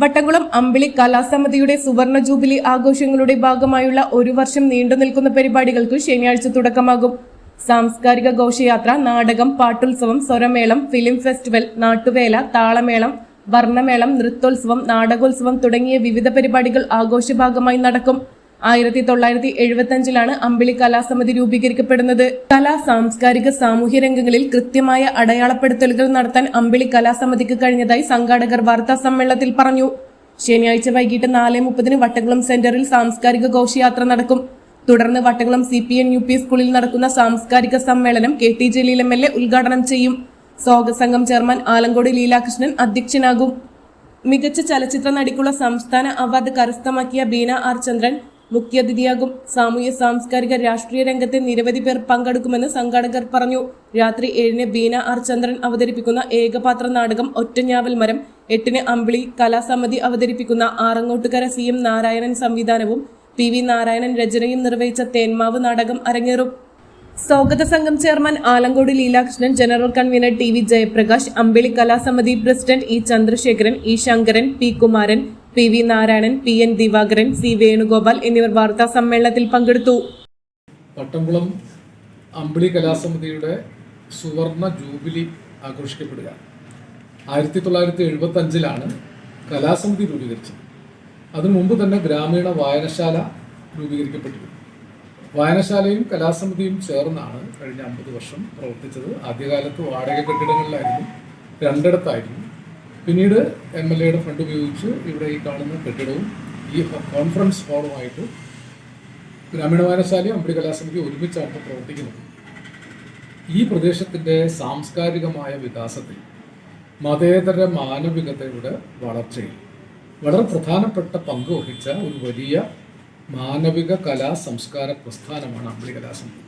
വട്ടംകുളം അമ്പിളി കലാസമിതിയുടെ സുവർണ ജൂബിലി ആഘോഷങ്ങളുടെ ഭാഗമായുള്ള ഒരു വർഷം നീണ്ടു നിൽക്കുന്ന പരിപാടികൾക്ക് ശനിയാഴ്ച തുടക്കമാകും. സാംസ്കാരിക ഘോഷയാത്ര നാടകം പാട്ടുത്സവം സ്വരമേളം ഫിലിം ഫെസ്റ്റിവൽ നാട്ടുവേല താളമേളം വർണമേളം നൃത്തോത്സവം നാടകോത്സവം തുടങ്ങിയ വിവിധ പരിപാടികൾ ആഘോഷഭാഗമായി നടക്കും. ആയിരത്തി തൊള്ളായിരത്തി എഴുപത്തഞ്ചിലാണ് അമ്പിളി കലാസമിതി രൂപീകരിക്കപ്പെടുന്നത്. കലാ സാംസ്കാരിക സാമൂഹ്യ രംഗങ്ങളിൽ കൃത്യമായ അടയാളപ്പെടുത്തലുകൾ നടത്താൻ അമ്പിളി കലാസമിതിക്ക് കഴിഞ്ഞതായി സംഘാടകർ വാർത്താ സമ്മേളനത്തിൽ പറഞ്ഞു. ശനിയാഴ്ച വൈകിട്ട് നാല് മുപ്പതിന് വട്ടകുളം സെന്ററിൽ സാംസ്കാരിക ഘോഷയാത്ര നടക്കും. തുടർന്ന് Vattakulam C P N U P സ്കൂളിൽ നടക്കുന്ന സാംസ്കാരിക സമ്മേളനം K T Jaleel M L A ഉദ്ഘാടനം ചെയ്യും. സോഗ സംഘം ചെയർമാൻ ആലങ്കോട് ലീലാകൃഷ്ണൻ അധ്യക്ഷനാകും. മികച്ച ചലച്ചിത്ര നടിക്കുള്ള സംസ്ഥാന അവാർഡ് കരസ്ഥമാക്കിയ ബീന ആർ ചന്ദ്രൻ മുഖ്യാതിഥിയാകും. സാമൂഹ്യ സാംസ്കാരിക രാഷ്ട്രീയ രംഗത്തെ നിരവധി പേർ പങ്കെടുക്കുമെന്ന് സംഘാടകർ പറഞ്ഞു. രാത്രി ഏഴിന് ബീന ആർ ചന്ദ്രൻ അവതരിപ്പിക്കുന്ന ഏകപാത്ര നാടകം ഒറ്റഞ്ഞാവൽ മരം എട്ടിന് അമ്പിളി കലാസമിതി അവതരിപ്പിക്കുന്ന ആറങ്ങോട്ടുകര സി എം നാരായണൻ സംവിധാനവും പി വി നാരായണൻ രചനയും നിർവഹിച്ച തേന്മാവ് നാടകം അരങ്ങേറും. സ്വാഗത സംഘം chairman Alankode Leelakrishnan general convener T V Jayaprakash Ambili കലാസമിതി president E Chandrasekharan E Sankaran P Kumaran P V Narayanan P N Divakaran C Venugopal എന്നിവർ വാർത്താ സമ്മേളനത്തിൽ പങ്കെടുത്തു. പട്ടംകുളം അമ്പിളി കലാസമിതിയുടെ സുവർണ ജൂബിലി ആഘോഷിക്കപ്പെടുക. ആയിരത്തി തൊള്ളായിരത്തി എഴുപത്തി അഞ്ചിലാണ് കലാസമിതി രൂപീകരിച്ചത്. അതിനു മുമ്പ് തന്നെ ഗ്രാമീണ വായനശാല രൂപീകരിക്കപ്പെട്ടിരുന്നു. വായനശാലയും കലാസമിതിയും ചേർന്നാണ് കഴിഞ്ഞ അമ്പത് വർഷം പ്രവർത്തിച്ചത്. ആദ്യകാലത്ത് വാടക കെട്ടിടങ്ങളിലായിരുന്നു രണ്ടിടത്തായിരുന്നു പിന്നീട് എം എൽ എയുടെ ഫണ്ട് ഉപയോഗിച്ച് ഇവിടെ ഈ കാണുന്ന കെട്ടിടവും ഈ കോൺഫറൻസ് ഹാളുമായിട്ട് ഗ്രാമീണ വായനശാലയും അമ്പടി കലാസമിതി ഒരുമിച്ചാണ് പ്രവർത്തിക്കുന്നത്. ഈ പ്രദേശത്തിന്റെ സാംസ്കാരികമായ വികാസത്തിൽ മതേതര മാനവികതയുടെ വളർച്ചയിൽ വളരെ പ്രധാനപ്പെട്ട പങ്ക് വഹിച്ച ഒരു വലിയ മാനവിക കലാ സംസ്കാര പ്രസ്ഥാനമാണ് അമ്പടി കലാസമിതി.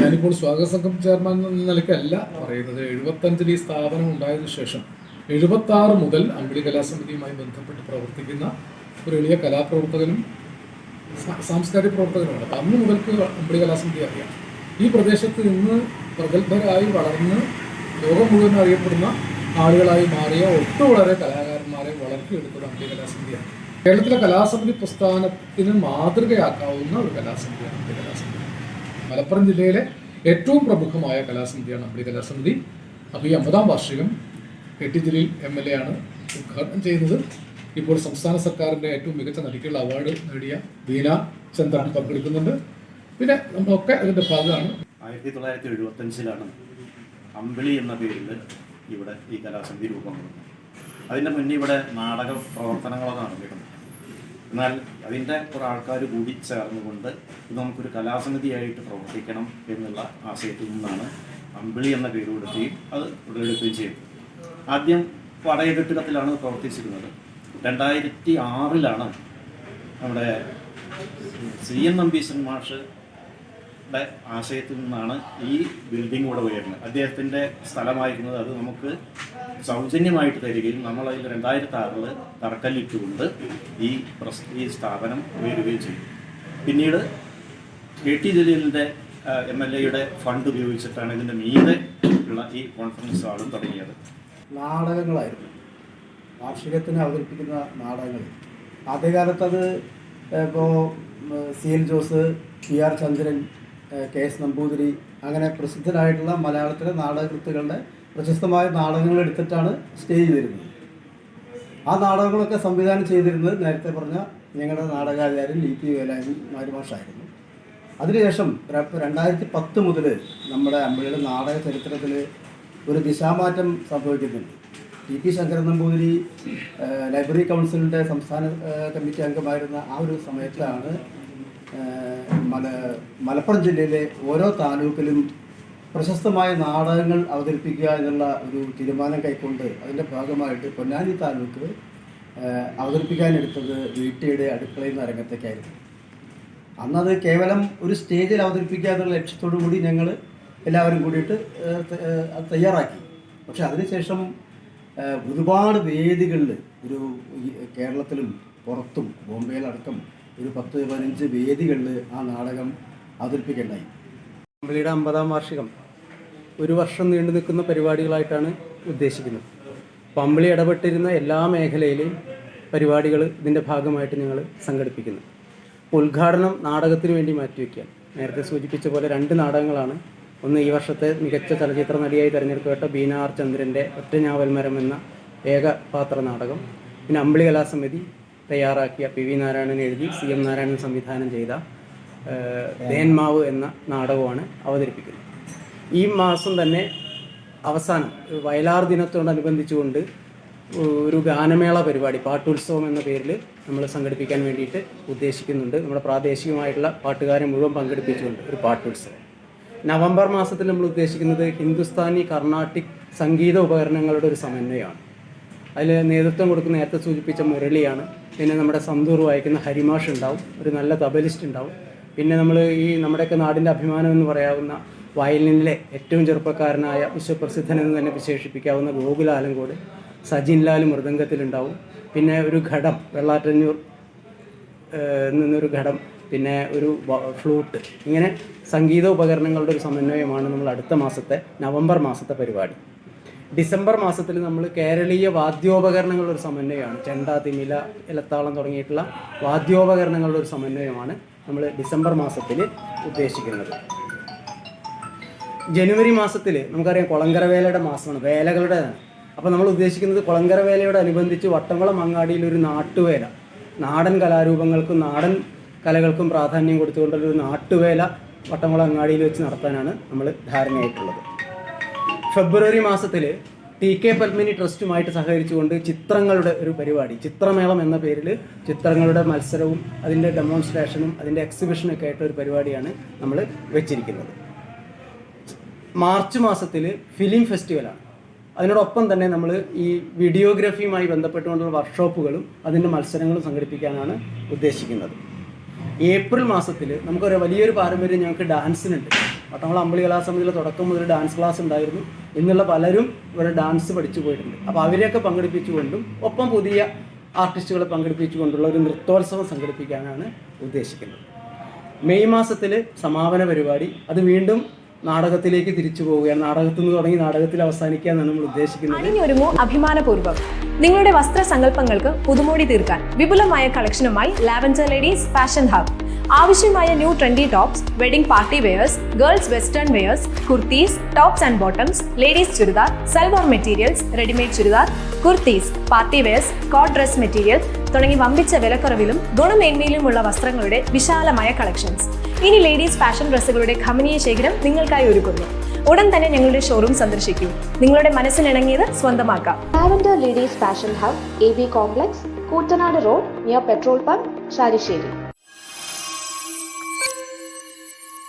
ഞാനിപ്പോൾ സ്വാഗത സംഘം ചെയർമാൻ എന്ന നിലയ്ക്കല്ല പറയുന്നത്. എഴുപത്തഞ്ചിൽ ഈ സ്ഥാപനം ഉണ്ടായതിനു ശേഷം എഴുപത്തി ആറ് മുതൽ അമ്പിളി കലാസമിതിയുമായി ബന്ധപ്പെട്ട് പ്രവർത്തിക്കുന്ന ഒരു എളിയ കലാപ്രവർത്തകനും സാംസ്കാരിക പ്രവർത്തകനുമാണ്. അന്ന് മുതൽക്ക് അമ്പിളി കലാസമിതി അറിയാം. ഈ പ്രദേശത്ത് നിന്ന് പ്രഗത്ഭരായി വളർന്ന് ലോകം മുഴുവൻ അറിയപ്പെടുന്ന ആളുകളായി മാറിയ ഒട്ടുവളരെ കലാകാരന്മാരെ വളർത്തിയെടുത്തത് അമ്പിളി കലാസമിതിയാണ്. കേരളത്തിലെ കലാസമിതി പ്രസ്ഥാനത്തിന് മാതൃകയാക്കാവുന്ന ഒരു കലാസമിതിയാണ് അമ്പിളി കലാസമിതി. മലപ്പുറം ജില്ലയിലെ ഏറ്റവും പ്രമുഖമായ കലാസമിതിയാണ് അമ്പിളി കലാസമിതി. അപ്പോൾ ഈ അമ്പതാം വാർഷികം K T Jaleel M L A ആണ് ഉദ്ഘാടനം ചെയ്യുന്നത്. ഇപ്പോൾ സംസ്ഥാന സർക്കാരിന്റെ ഏറ്റവും മികച്ച നടിക്കുള്ള അവാർഡ് നേടിയ ബീന ചന്ദ്രൻ പങ്കെടുക്കുന്നുണ്ട്. പിന്നെ നമ്മളൊക്കെ അതിന്റെ ഭാഗമാണ്. ആയിരത്തി തൊള്ളായിരത്തി എഴുപത്തഞ്ചിലാണ് അമ്പിളി എന്ന പേരിൽ ഇവിടെ ഈ കലാസമിതി രൂപം കൊണ്ടു അതിന്റെ മുന്നേ ഇവിടെ നാടക പ്രവർത്തനങ്ങളാണ് നടന്നിരുന്നത് എന്നാൽ അതിന്റെ കുറേ ആൾക്കാർ കൂടി ചേർന്നുകൊണ്ട് ഇത് നമുക്കൊരു കലാസമിതിയായിട്ട് പ്രവർത്തിക്കണം എന്നുള്ള ആശയത്തിൽ നിന്നാണ് അമ്പിളി എന്ന പേര് കൊടുക്കുകയും അത് ഉടലെടുക്കുകയും ചെയ്തു ആദ്യം പടയ കെട്ടിടത്തിലാണ് പ്രവർത്തിച്ചിരുന്നത്. രണ്ടായിരത്തി ആറിലാണ് നമ്മുടെ സി എൻ നമ്പീശൻ മാഷ് ആശയത്തിൽ നിന്നാണ് ഈ ബിൽഡിംഗ് ഇവിടെ ഉയരുന്നത്. അദ്ദേഹത്തിന്റെ സ്ഥലമായിരുന്നത് അത് നമുക്ക് സൗജന്യമായിട്ട് തരികയും നമ്മൾ അതിൽ രണ്ടായിരത്തി ആറിൽ തറക്കല്ലിട്ടുകൊണ്ട് ഈ പ്രസ് ഈ സ്ഥാപനം ഉയരുകയും ചെയ്തു. പിന്നീട് കെ ടി ജലീലിന്റെ എം എൽ എയുടെ ഫണ്ട് ഉപയോഗിച്ചിട്ടാണ് ഇതിന്റെ മീതെ ഉള്ള ഈ കോൺഫറൻസ് ഹാളും തുടങ്ങിയത്. നാടകങ്ങളായിരുന്നു. വാർഷികത്തിന് അവതരിപ്പിക്കുന്ന നാടകങ്ങൾ. ആദ്യകാലത്ത് അത് ഇപ്പോൾ C L Jose P R Chandran K S Namboothiri അങ്ങനെ പ്രസിദ്ധരായിട്ടുള്ള മലയാളത്തിലെ നാടകകൃത്തുക്കളുടെ പ്രശസ്തമായ നാടകങ്ങൾ എടുത്തിട്ടാണ് സ്റ്റേജ് ചെയ്തിരുന്നത് ആ നാടകങ്ങളൊക്കെ സംവിധാനം ചെയ്തിരുന്നത് നേരത്തെ പറഞ്ഞ ഞങ്ങളുടെ നാടകാചാര്യൻ ഇ പി വേലായൻ മാരുമാഷായിരുന്നു. അതിനുശേഷം രണ്ടായിരത്തി പത്ത് മുതൽ നമ്മുടെ അമ്പഴിയുടെ നാടക ചരിത്രത്തിൽ ഒരു ദിശാമാറ്റം സംഭവിക്കുന്നുണ്ട്. T P Sankaran Namboothiri library കൗൺസിലിന്റെ സംസ്ഥാന കമ്മിറ്റി അംഗമായിരുന്ന ആ ഒരു സമയത്താണ് മല മലപ്പുറം ജില്ലയിലെ ഓരോ താലൂക്കിലും പ്രശസ്തമായ നാടകങ്ങൾ അവതരിപ്പിക്കുക എന്നുള്ള ഒരു തീരുമാനം കൈക്കൊണ്ട് അതിന്റെ ഭാഗമായിട്ട് പൊന്നാനി താലൂക്ക് അവതരിപ്പിക്കാനെടുത്തത് വീട്ടിയുടെ അടുക്കളയിൽ നിന്ന് രംഗത്തേക്കായിരുന്നു അന്നത് കേവലം ഒരു സ്റ്റേജിൽ അവതരിപ്പിക്കുക എന്നുള്ള ലക്ഷ്യത്തോടു കൂടി ഞങ്ങൾ എല്ലാവരും കൂടിയിട്ട് തയ്യാറാക്കി. പക്ഷെ അതിനുശേഷം ഒരുപാട് വേദികളിൽ ഒരു കേരളത്തിലും പുറത്തും ബോംബെയിലടക്കം ഒരു പത്ത് പതിനഞ്ച് വേദികളിൽ ആ നാടകം അവതരിപ്പിക്കേണ്ടായി. കമ്പനിയുടെ അമ്പതാം വാർഷികം ഒരു വർഷം നീണ്ടു നിൽക്കുന്ന പരിപാടികളായിട്ടാണ് ഉദ്ദേശിക്കുന്നത്. പമ്പിളി ഇടപെട്ടിരുന്ന എല്ലാ മേഖലയിലെയും പരിപാടികൾ ഇതിന്റെ ഭാഗമായിട്ട് ഞങ്ങൾ സംഘടിപ്പിക്കുന്നു. ഉദ്ഘാടനം നാടകത്തിന് വേണ്ടി മാറ്റിവെക്കുക നേരത്തെ സൂചിപ്പിച്ച പോലെ രണ്ട് നാടകങ്ങളാണ് ഒന്ന് ഈ വർഷത്തെ മികച്ച ചലച്ചിത്ര നടിയായി തിരഞ്ഞെടുക്കപ്പെട്ട ബീന ആർ ചന്ദ്രന്റെ ഒറ്റ ഞാവൽമരം എന്ന ഏകപാത്ര നാടകം. പിന്നെ അമ്പിളി കലാസമിതി തയ്യാറാക്കിയ പി വി നാരായണൻ എഴുതി സി എം നാരായണൻ സംവിധാനം ചെയ്ത തേന്മാവ് എന്ന നാടകമാണ് അവതരിപ്പിക്കുന്നത്. ഈ മാസം തന്നെ അവസാനം വയലാർ ദിനത്തോടനുബന്ധിച്ചുകൊണ്ട് ഒരു ഗാനമേള പരിപാടി പാട്ടുത്സവം എന്ന പേരിൽ നമ്മൾ സംഘടിപ്പിക്കാൻ വേണ്ടിയിട്ട് ഉദ്ദേശിക്കുന്നുണ്ട്. നമ്മുടെ പ്രാദേശികമായിട്ടുള്ള പാട്ടുകാരെ മുഴുവൻ പങ്കെടുപ്പിച്ചുകൊണ്ട് ഒരു പാട്ടുത്സവം. നവംബർ മാസത്തിൽ നമ്മൾ ഉദ്ദേശിക്കുന്നത് ഹിന്ദുസ്ഥാനി കർണാട്ടിക് സംഗീത ഉപകരണങ്ങളുടെ ഒരു സമന്വയമാണ്. അതിൽ നേതൃത്വം കൊടുക്കുന്ന നേരത്തെ സൂചിപ്പിച്ച മുരളിയാണ്. പിന്നെ നമ്മുടെ സന്തൂർ വായിക്കുന്ന ഹരിമാഷ് ഉണ്ടാവും. ഒരു നല്ല തബലിസ്റ്റ് ഉണ്ടാവും. പിന്നെ നമ്മൾ ഈ നമ്മുടെയൊക്കെ നാടിന്റെ അഭിമാനം എന്ന് പറയാവുന്ന വയലിനിലെ ഏറ്റവും ചെറുപ്പക്കാരനായ വിശ്വപ്രസിദ്ധൻ എന്ന് തന്നെ വിശേഷിപ്പിക്കാവുന്ന ഗോകുലാലും സജിൻ ലാൽ മൃദംഗത്തിലുണ്ടാവും പിന്നെ ഒരു ഘടം വെള്ളാറ്റഞ്ഞൂർ ഏഹ് നിന്നൊരു ഘടം പിന്നെ ഒരു ഫ്ലൂട്ട്. ഇങ്ങനെ സംഗീത ഉപകരണങ്ങളുടെ ഒരു സമന്വയമാണ് നമ്മൾ അടുത്ത മാസത്തെ നവംബർ മാസത്തെ പരിപാടി. ഡിസംബർ മാസത്തിൽ നമ്മൾ കേരളീയ വാദ്യോപകരണങ്ങളുടെ ഒരു സമന്വയമാണ്. ചെണ്ട തിമില ഇലത്താളം തുടങ്ങിയിട്ടുള്ള വാദ്യോപകരണങ്ങളുടെ ഒരു സമന്വയമാണ് നമ്മൾ ഡിസംബർ മാസത്തിൽ ഉദ്ദേശിക്കുന്നത്. ജനുവരി മാസത്തിൽ നമുക്കറിയാം കുളങ്കര വേലയുടെ മാസമാണ് വേലകളുടെ അപ്പോൾ നമ്മൾ ഉദ്ദേശിക്കുന്നത് കുളങ്കര വേലയോടനുബന്ധിച്ച് വട്ടംകുളം അങ്ങാടിയിൽ ഒരു നാട്ടുവേല നാടൻ കലാരൂപങ്ങൾക്കും നാടൻ കലകൾക്കും പ്രാധാന്യം കൊടുത്തുകൊണ്ടുള്ള ഒരു നാട്ടുവേല വട്ടംകുളം അങ്ങാടിയിൽ വെച്ച് നടത്താനാണ് നമ്മൾ ധാരണയായിട്ടുള്ളത്. ഫെബ്രുവരി മാസത്തിൽ ടി കെ പത്മിനി ട്രസ്റ്റുമായിട്ട് സഹകരിച്ചുകൊണ്ട് ചിത്രങ്ങളുടെ ഒരു പരിപാടി ചിത്രമേളം എന്ന പേരിൽ ചിത്രങ്ങളുടെ മത്സരവും അതിന്റെ ഡെമോൺസ്ട്രേഷനും അതിന്റെ എക്സിബിഷനൊക്കെ ആയിട്ട് ഒരു പരിപാടിയാണ് നമ്മൾ വെച്ചിരിക്കുന്നത്. മാർച്ച് മാസത്തിൽ ഫിലിം ഫെസ്റ്റിവലാണ് അതിനോടൊപ്പം തന്നെ നമ്മൾ ഈ വീഡിയോഗ്രഫിയുമായി ബന്ധപ്പെട്ടുകൊണ്ടുള്ള വർക്ക്ഷോപ്പുകളും അതിന്റെ മത്സരങ്ങളും സംഘടിപ്പിക്കാനാണ് ഉദ്ദേശിക്കുന്നത്. ഏപ്രിൽ മാസത്തിൽ നമുക്കൊരു വലിയൊരു പാരമ്പര്യം ഞങ്ങൾക്ക് ഡാൻസിനുണ്ട്. പട്ടംകുളം അമ്പളി കലാസമിതിയിലെ തുടക്കം മുതൽ ഡാൻസ് ക്ലാസ് ഉണ്ടായിരുന്നു ഇന്നുള്ള പലരും ഇവിടെ ഡാൻസ് പഠിച്ചു പോയിട്ടുണ്ട്. അപ്പോൾ അവരെയൊക്കെ പങ്കെടുപ്പിച്ചുകൊണ്ടും ഒപ്പം പുതിയ ആർട്ടിസ്റ്റുകളെ പങ്കെടുപ്പിച്ചുകൊണ്ടുള്ള ഒരു നൃത്തോത്സവം സംഘടിപ്പിക്കാനാണ് ഉദ്ദേശിക്കുന്നത്. മെയ് മാസത്തിൽ സമാപന പരിപാടി. അത് വീണ്ടും നാടകത്തിലേക്ക് തിരിച്ചു പോവുകയാണ്. നാടകത്തിൽ നിന്ന് തുടങ്ങി നാടകത്തിൽ അവസാനിക്കുക എന്നാണ് നമ്മൾ ഉദ്ദേശിക്കുന്നത്. അഭിമാനപൂർവം. നിങ്ങളുടെ വസ്ത്ര സങ്കല്പങ്ങൾക്ക് പുതുമോടി തീർക്കാൻ വിപുലമായ കളക്ഷനുമായി ലാവൻഡർ ലേഡീസ് ഫാഷൻ ഹബ് ആവശ്യമായ new trendy tops wedding party wears girls western wears kurtis tops and bottoms ladies churidar salwar materials readymade churidar kurtis party wears coat dress material തുടങ്ങി വമ്പിച്ച വിലക്കുറവിലും ഗുണമേന്മയിലുമുള്ള വസ്ത്രങ്ങളുടെ വിശാലമായ കളക്ഷൻസ് ഇനി ലേഡീസ് ഫാഷൻ ഡ്രസ്സുകളുടെ ഖമനീയ ശേഖരം നിങ്ങൾക്കായി ഒരുക്കുന്നു. ഉടൻ തന്നെ ഞങ്ങളുടെ ഷോറൂം സന്ദർശിക്കൂ. നിങ്ങളുടെ മനസ്സിനിണങ്ങിയത് സ്വന്തമാക്കാം. Lavender ladies fashion hub A B complex Koottanad road near petrol pump Sharisseri